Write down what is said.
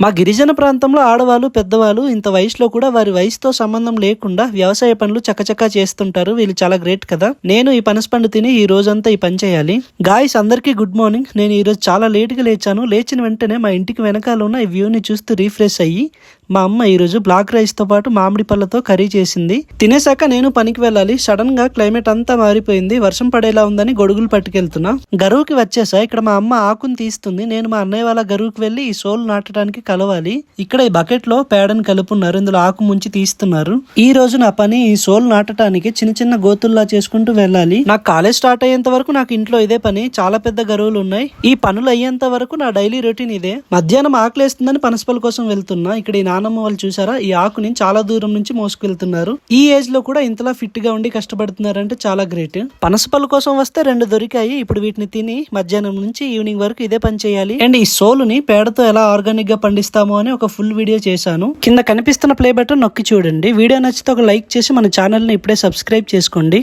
మా గిరిజన ప్రాంతంలో ఆడవాళ్ళు పెద్దవాళ్ళు ఇంత వయసులో కూడా వారి వయసుతో సంబంధం లేకుండా వ్యవసాయ పనులు చకచకా చేస్తుంటారు. వీళ్ళు చాలా గ్రేట్ కదా. నేను ఈ పనసపండు తిని ఈ రోజంతా ఈ పని చేయాలి. గాయస్ అందరికీ గుడ్ మార్నింగ్. నేను ఈరోజు చాలా లేట్గా లేచాను. లేచిన వెంటనే మా ఇంటికి వెనకాల ఉన్న ఈ వ్యూని చూస్తూ రీఫ్రెష్ అయ్యి మా అమ్మ ఈరోజు బ్లాక్ రైస్తో పాటు మామిడి పళ్ళతో కర్రీ చేసింది. తినేసాక నేను పనికి వెళ్ళాలి. సడన్గా క్లైమేట్ అంతా మారిపోయింది. వర్షం పడేలా ఉందని గొడుగులు పట్టుకెళ్తున్నా. గరువుకి వచ్చేసా. ఇక్కడ మా అమ్మ ఆకుని తీస్తుంది. నేను మా అన్నయ్య వాళ్ళ గరువుకి వెళ్ళి ఈ సోల్ నాటడానికి కలవాలి. ఇక్కడ ఈ బకెట్లో పేడని కలుపున్నారు. ఇందులో ఆకు ముంచి తీస్తున్నారు. ఈ రోజు నా పని ఈ సోల్ నాటడానికి చిన్న చిన్న గోతుల్లా చేసుకుంటూ వెళ్ళాలి. నాకు కాలేజ్ స్టార్ట్ అయ్యేంత వరకు నాకు ఇంట్లో ఇదే పని. చాలా పెద్ద గరువులు ఉన్నాయి. ఈ పనులు అయ్యేంత వరకు నా డైలీ రొటీన్ ఇదే. మధ్యాహ్నం ఆకలేస్తుందని పనసపల కోసం వెళ్తున్నా. ఇక్కడ ఈ నానమ్మ వాళ్ళు చూసారా? ఈ ఆకుని చాలా దూరం నుంచి మోసుకెళ్తున్నారు. ఈ ఏజ్లో కూడా ఇంతలా ఫిట్గా ఉండి కష్టపడుతున్నారంటే చాలా గ్రేట్ పనసపళ్ళు కోసం వస్తే రెండు దొరికాయి. ఇప్పుడు వీటిని తిని మధ్యాహ్నం నుంచి ఈవినింగ్ వరకు ఇదే పని చేయాలి. అండ్ ఈ సోలుని పేడతో ఎలా ఆర్గానిక్గా పండిస్తామో అని ఒక ఫుల్ వీడియో చేశాను. కింద కనిపిస్తున్న ప్లే బటన్ నొక్కి చూడండి. వీడియో నచ్చితే ఒక లైక్ చేసి మన ఛానల్ని ఇప్పుడే సబ్స్క్రైబ్ చేసుకోండి.